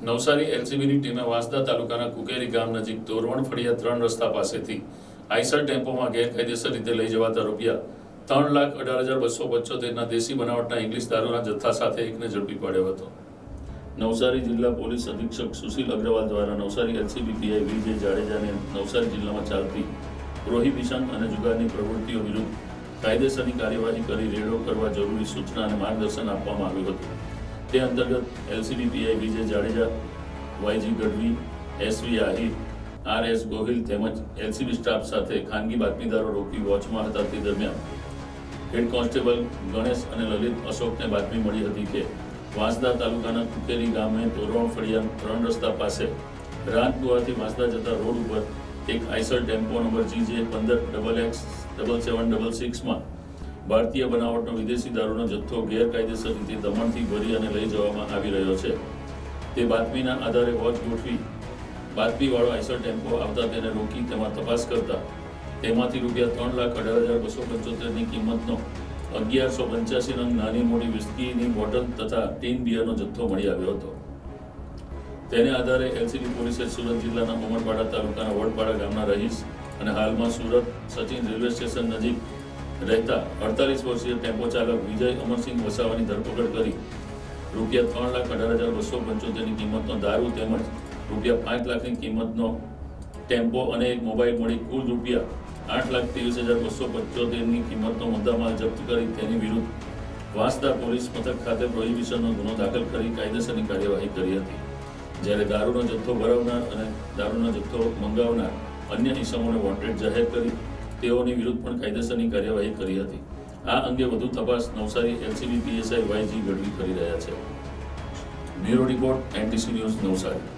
નવસારી એલસીબીની ટીમે વાંસદા તાલુકાના કુકેરી ગામ નજીક તોરવણ ફળિયા ત્રણ રસ્તા પાસેથી આઈસર ટેમ્પોમાં ગેરકાયદેસર રીતે લઈ જવાતા રૂપિયા ત્રણ લાખ અઢાર હજાર બસો પંચોતેરના દેશી બનાવટના ઇંગ્લિશ દારૂના જથ્થા સાથે એકને ઝડપી પાડ્યો હતો. નવસારી જિલ્લા પોલીસ અધિક્ષક સુશીલ અગ્રવાલ દ્વારા નવસારી એલસીબી પીઆઈ વિજય જાડેજાને નવસારી જિલ્લામાં ચાલતી પ્રોહિબિશન અને જુગારની પ્રવૃત્તિઓ વિરુદ્ધ કાયદેસરની કાર્યવાહી કરી રેડો કરવા જરૂરી સૂચના અને માર્ગદર્શન આપવામાં આવ્યું હતું. તે અંતર્ગત LCD PI Vijay Jadeja YG Gadhvi SV Ahir R S Gohil તેમજ એલસીબી સ્ટાફ સાથે ખાનગી બાતમીદારો રોકી વોચમાં હતા તે દરમિયાન હેડ કોન્સ્ટેબલ ગણેશ અને લલિત અશોકને બાતમી મળી હતી કે વાંસદા તાલુકાના કુકેરી ગામે તોરણ ફળિયા ત્રણ રસ્તા પાસે રાનપુરાથી વાંસદા જતા રોડ ઉપર એક આઈસર ટેમ્પો નંબર જીજે પંદર double X double seven double સિક્સમાં ભારતીય બનાવટનો વિદેશી દારૂનો જથ્થો ગેરકાયદેસર રીતે દમણથી ભરી અને લઈ જવામાં આવી રહ્યો છે. તે બાતમીના આધારે વોચ ગોઠવી બાતમીવાળો આઈસર ટેમ્પો આવતા તેને રોકી તેમાં તપાસ કરતા તેમાંથી રૂપિયા ત્રણ લાખ અઢાર હજાર બસો પંચોતેરની કિંમતનો અગિયારસો પંચ્યાસી નંગ નાની મોટી વિસ્કીની બોટલ તથા ટીન બિયરનો જથ્થો મળી આવ્યો હતો. તેને આધારે એલસીબી પોલીસે સુરત જિલ્લાના ઉમરપાડા તાલુકાના વડપાડા ગામના રહીશ અને હાલમાં સુરત સચિન રેલવે સ્ટેશન નજીક રહેતા અડતાલીસ વર્ષીય ટેમ્પો ચાલક વિજય અમરસિંહ વસાવાની ધરપકડ કરી રૂપિયા ત્રણ લાખ અઢાર હજાર બસો પંચોતેરની કિંમતનો દારૂ તેમજ રૂપિયા પાંચ લાખની કિંમતનો ટેમ્પો અને એક મોબાઈલ મળી કુલ રૂપિયા આઠ લાખ ત્રીસ હજાર બસો પંચોતેરની કિંમતનો મુદ્દામાલ જપ્ત કરી તેની વિરુદ્ધ વાંસદા પોલીસ મથક ખાતે પ્રોહિબિશનનો ગુનો દાખલ કરી કાયદેસરની કાર્યવાહી કરી હતી. જ્યારે દારૂનો જથ્થો ભરાવનાર અને દારૂનો જથ્થો મંગાવનાર અન્ય ઇસમોને વોન્ટેડ જાહેર કરી તેઓની વિરુદ્ધ પણ કાયદેસરની કાર્યવાહી કરી હતી. આ અંગે વધુ તપાસ Navsari LCB PSI YG Gadhvi કરી રહ્યા છે. Bureau report NTC news Navsari.